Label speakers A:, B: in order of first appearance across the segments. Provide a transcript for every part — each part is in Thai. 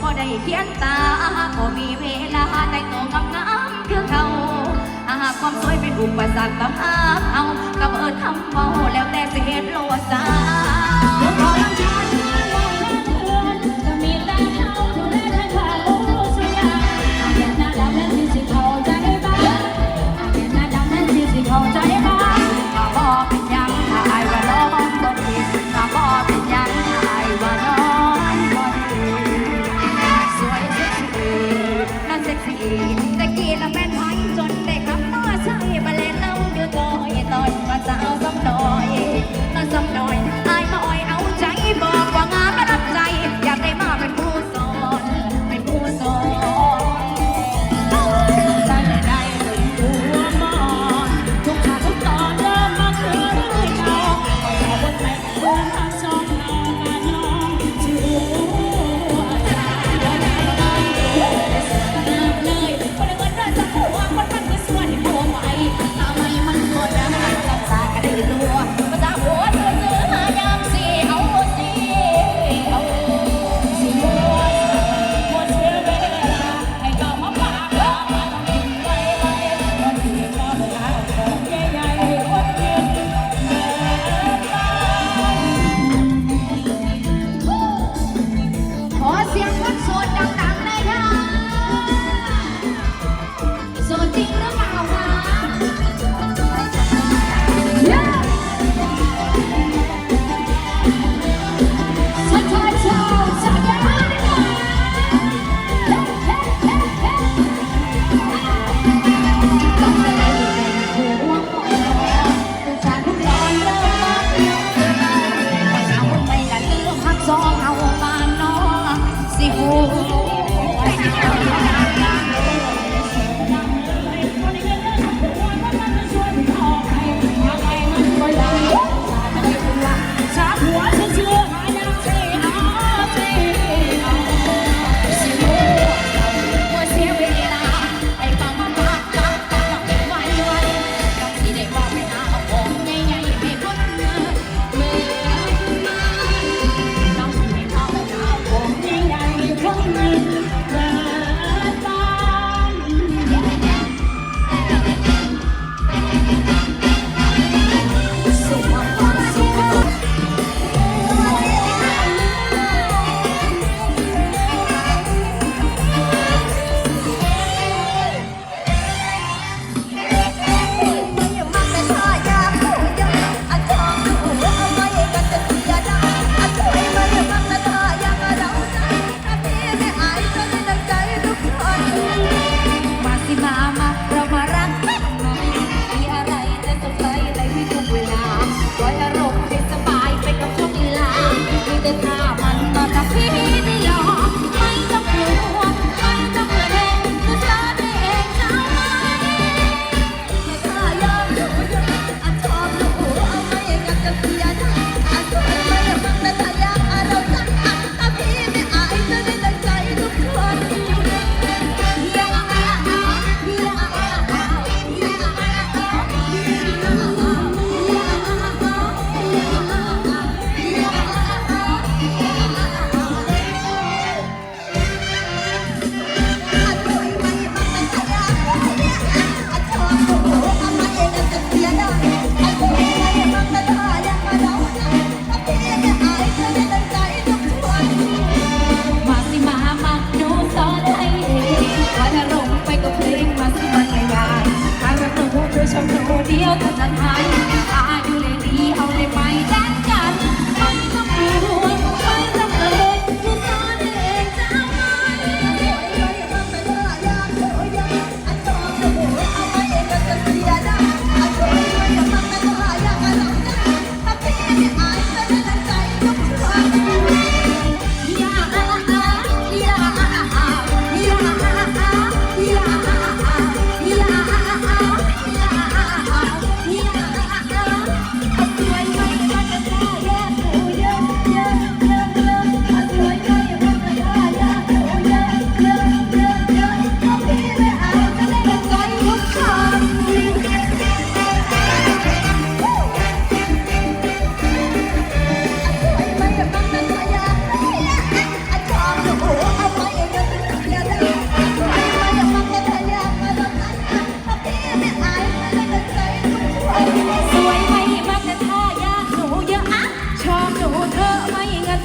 A: พอได้เขียนตาก็มีเวลาแต่งตัวงามๆคือเขาอาความสวยเป็นอุปสรรต้องอาจเอากับเอิญทำเบาแล้วแต่เสี
B: ย
A: โลซา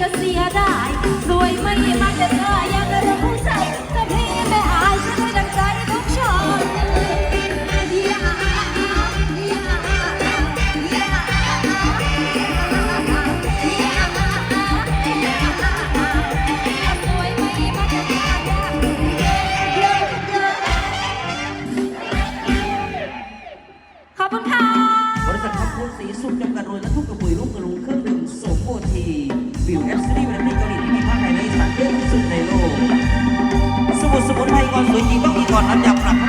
C: จะเสียได้สวยไม่มากจะเธอยั
A: ง วิวเอปซีรีส์ประเทศเกาหลีที่มีภาคไทยและอีสานเยอะที่สุดในโลกสมุดสมุนไพรก่อนสวยจริงต้องมีก่อนน้ำยาปรับ